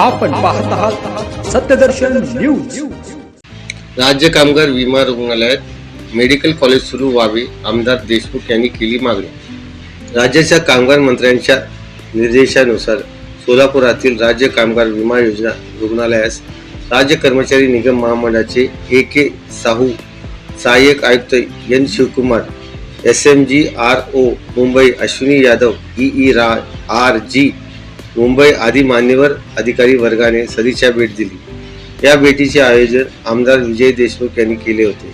आपण पाहत आहात सत्यदर्शन न्यूज. राज्य कामगार विमा रुग्णालयात मेडिकल कॉलेज सुरू व्हावे आमदार देशमुख यांनी केली मागणी. राज्याच्या कामगार मंत्र्यांच्या निर्देशानुसार सोलापुरातील राज्य कामगार विमा योजना रुग्णालयास राज्य कर्मचारी निगम महामंडळाचे ए के साहू सहाय्यक आयुक्त N Shivkumar S M G R O Mumbai Ashwini Yadav E E रा आर जी मुंबई आदी मान्यवर अधिकारी वर्गाने सदिच्छा भेट दिली. या भेटीचे आयोजन आमदार विजय देशमुख यांनी केले होते.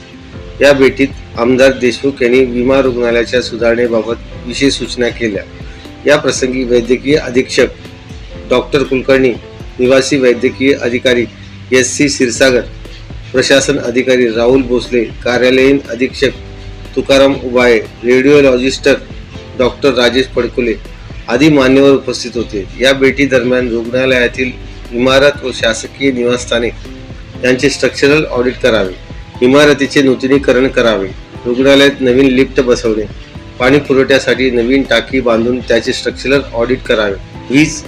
या भेटीत आमदार देशमुख यांनी विमा रुग्णालयाच्या सुधारणेबाबत विशेष सूचना केल्या. या प्रसंगी वैद्यकीय अधीक्षक डॉक्टर कुलकर्णी निवासी वैद्यकीय अधिकारी एस सी क्षीरसागर प्रशासन अधिकारी राहुल भोसले कार्यालयीन अधीक्षक तुकाराम उबाळे रेडिओलॉजिस्टर डॉक्टर राजेश पडकुले आदी मान्यवर उपस्थित होते. या भेटी दरम्यान रुग्णालयातील इमारत व शासकीय निवासस्थाने यांचे स्ट्रक्चरल ऑडिट करावे. इमारतीचे नूतनीकरण करावे. रुग्णालयात नवीन लिफ्ट बसवणे. पाणी पुरवठ्यासाठी नवीन टाकी बांधून त्याचे स्ट्रक्चरल ऑडिट करावे. वीज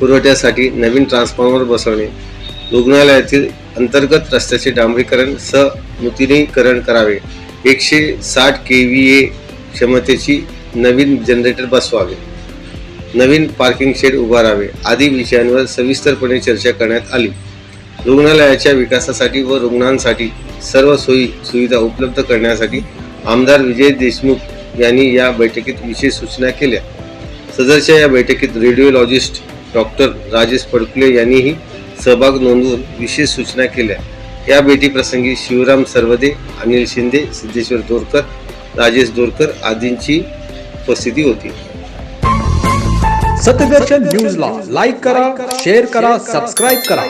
पुरवठ्यासाठी नवीन ट्रान्सफॉर्मर बसवणे. रुग्णालयातील अंतर्गत रस्त्याचे डांबरीकरण सह नूतनीकरण करावे. एकशे साठ के व्ही ए क्षमतेची नवीन जनरेटर बसवावे. नवीन पार्किंग शेड उभारावे आदी विषयांवर सविस्तरपणे चर्चा करण्यात आली. रुग्णालयाच्या विकासासाठी व रुग्णांसाठी सर्व सोयी सुविधा उपलब्ध करण्यासाठी आमदार विजय देशमुख यांनी या बैठकीत विशेष सूचना केल्या. सदरच्या या बैठकीत रेडिओलॉजिस्ट डॉक्टर राजेश फडकुले यांनीही सहभाग नोंदवून विशेष सूचना केल्या. या भेटीप्रसंगी शिवराम सर्वदे अनिल शिंदे सिद्धेश्वर दोरकर राजेश दोरकर आदींची उपस्थिती होती. सत्यदर्शन न्यूजला लाईक करा शेअर करा सबस्क्राईब करा.